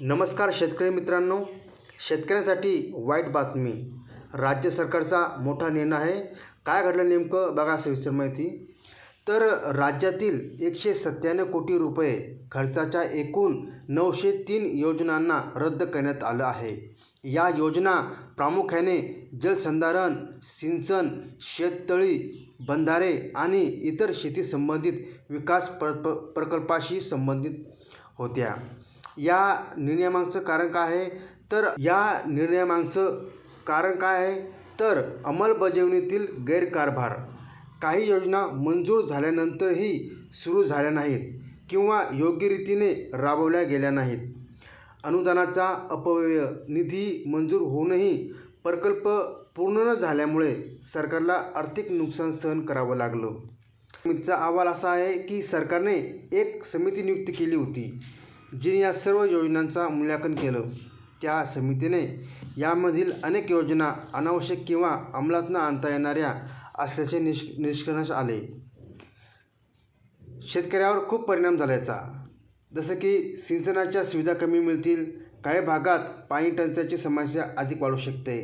नमस्कार शेतकरी मित्रांनो. शेतकऱ्यांसाठी वाईट बातमी. राज्य सरकारचा मोठा निर्णय आहे. काय घडलं नेमकं? बघा सविस्तर माहिती. तर राज्यातील एकशे सत्त्याण्णव कोटी रुपये खर्चाच्या एकूण नऊशे तीन योजनांना रद्द करण्यात आलं आहे. या योजना प्रामुख्याने जलसंधारण सिंचन शेततळी बंधारे आणि इतर शेतीसंबंधित विकास प्रप प्रकल्पाशी संबंधित होत्या. या निर्णयामागचं कारण काय आहे? तर या निर्णयामागचं कारण काय आहे? तर अंमलबजावणीतील गैरकारभार. काही योजना मंजूर झाल्यानंतरही सुरू झाल्या नाहीत किंवा योग्य रीतीने राबवल्या गेल्या नाहीत. अनुदानाचा अपव्यय निधी मंजूर होऊनही प्रकल्प पूर्ण न झाल्यामुळे सरकारला आर्थिक नुकसान सहन करावं लागलं. समितीचा अहवाल असा आहे की सरकारने एक समिती नियुक्त केली होती. जिने या सर्व योजनांचा मूल्यांकन केलं त्या समितीने यामधील अनेक योजना अनावश्यक किंवा अंमलात न आणता येणाऱ्या असल्याचे निष् निष्कर्ष आले. शेतकऱ्यावर खूप परिणाम झाल्याचा. जसं की सिंचनाच्या सुविधा कमी मिळतील काही भागात पाणी टंचाईची समस्या अधिक वाढू शकते.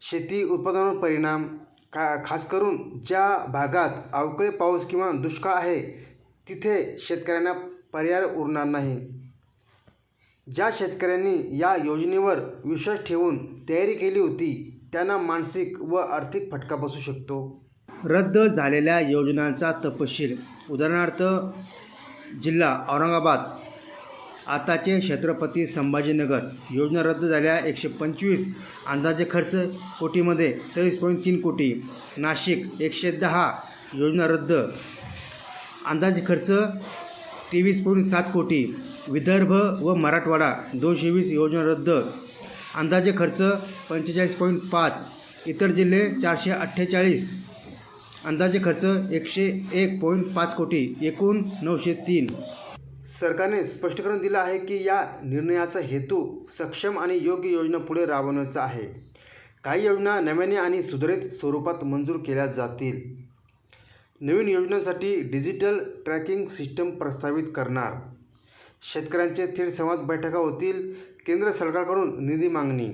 शेती उत्पादनावर परिणाम का खास करून ज्या भागात अवकाळी पाऊस किंवा दुष्काळ आहे तिथे शेतकऱ्यांना पर्याय उरणार नाही. ज्या शेतकऱ्यांनी या योजनेवर विश्वास ठेवून तयारी केली होती त्यांना मानसिक व आर्थिक फटका बसू शकतो. रद्द झालेल्या योजनांचा तपशील. उदाहरणार्थ जिल्हा औरंगाबाद आताचे छत्रपती संभाजीनगर. योजना रद्द झाल्या एकशे पंचवीस अंदाजे खर्च कोटीमध्ये सव्वीस पॉईंट तीन कोटी. नाशिक एकशे दहा योजना रद्द. अंदाजे खर्च तेवीस पॉईंट सात कोटी विदर्भ व मराठवाडा दोनशे वीस योजना रद्द. अंदाजे खर्च पंचेचाळीस पॉईंट पाच इतर जिल्हे चारशे अठ्ठेचाळीस. अंदाजे खर्च एकशे एक पॉईंट पाच कोटी एकूण नऊशे तीन. सरकारने स्पष्टीकरण दिलं आहे की या निर्णयाचा हेतू सक्षम आणि योग्य योजना पुढे राबवण्याचा आहे. काही योजना नव्याने आणि सुधारित स्वरूपात मंजूर केल्या जातील. नवीन योजनांसाठी डिजिटल ट्रॅकिंग सिस्टम प्रस्तावित करणार. शेतकऱ्यांचे थेट संवाद बैठका होतील. केंद्र सरकारकडून निधी मागणी